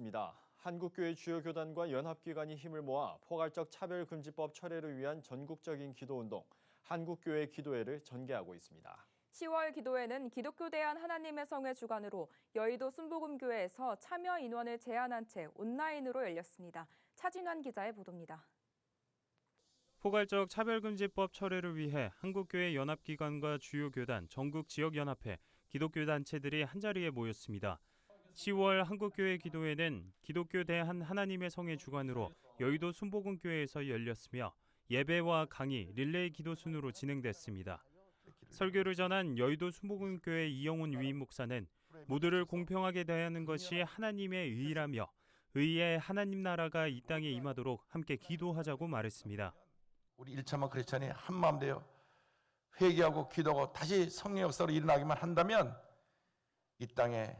열렸습니다. 한국교회 주요 교단과 연합기관이 힘을 모아 포괄적 차별금지법 철회를 위한 전국적인 기도운동 한국교회 기도회를 전개하고 있습니다. 10월 기도회는 기독교 대한 하나님의 성의 주관으로 여의도 순복음교회에서 참여 인원을 제한한 채 온라인으로 열렸습니다. 차진환 기자의 보도입니다. 포괄적 차별금지법 철회를 위해 한국교회 연합기관과 주요 교단, 전국 지역 연합회, 기독교 단체들이 한자리에 모였습니다. 10월 한국교회 기도회는 기독교 대한 하나님의 성의 주관으로 여의도 순복음교회에서 열렸으며 예배와 강의, 릴레이 기도 순으로 진행됐습니다. 설교를 전한 여의도 순복음교회 이영훈 위임 목사는 모두를 공평하게 대하는 것이 하나님의 의라며 의의 하나님 나라가 이 땅에 임하도록 함께 기도하자고 말했습니다. 우리 일차만 크리스찬이 한 마음 되어 회개하고 기도하고 다시 성령 역사로 일어나기만 한다면 이 땅에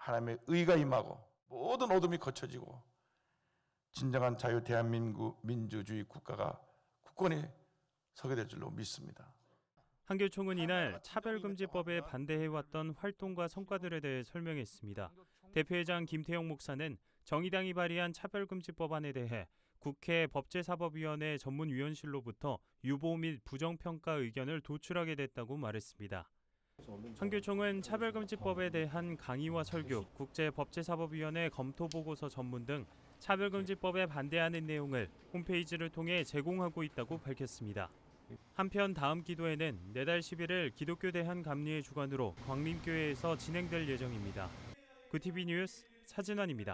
하나님의 의가 임하고 모든 어둠이 거쳐지고 진정한 자유 대한민국 민주주의 국가가 국권이 서게 될 줄로 믿습니다. 한교총은 이날 차별금지법에 반대해왔던 활동과 성과들에 대해 설명했습니다. 대표회장 김태영 목사는 정의당이 발의한 차별금지법안에 대해 국회 법제사법위원회 전문위원실로부터 유보 및 부정평가 의견을 도출하게 됐다고 말했습니다. 한교총은 차별금지법에 대한 강의와 설교, 국제법제사법위원회 검토보고서 전문 등 차별금지법에 반대하는 내용을 홈페이지를 통해 제공하고 있다고 밝혔습니다. 한편 다음 기도회는 내달 11일 기독교 대한 감리의 주관으로 광림교회에서 진행될 예정입니다. 구TV 뉴스 차진환입니다.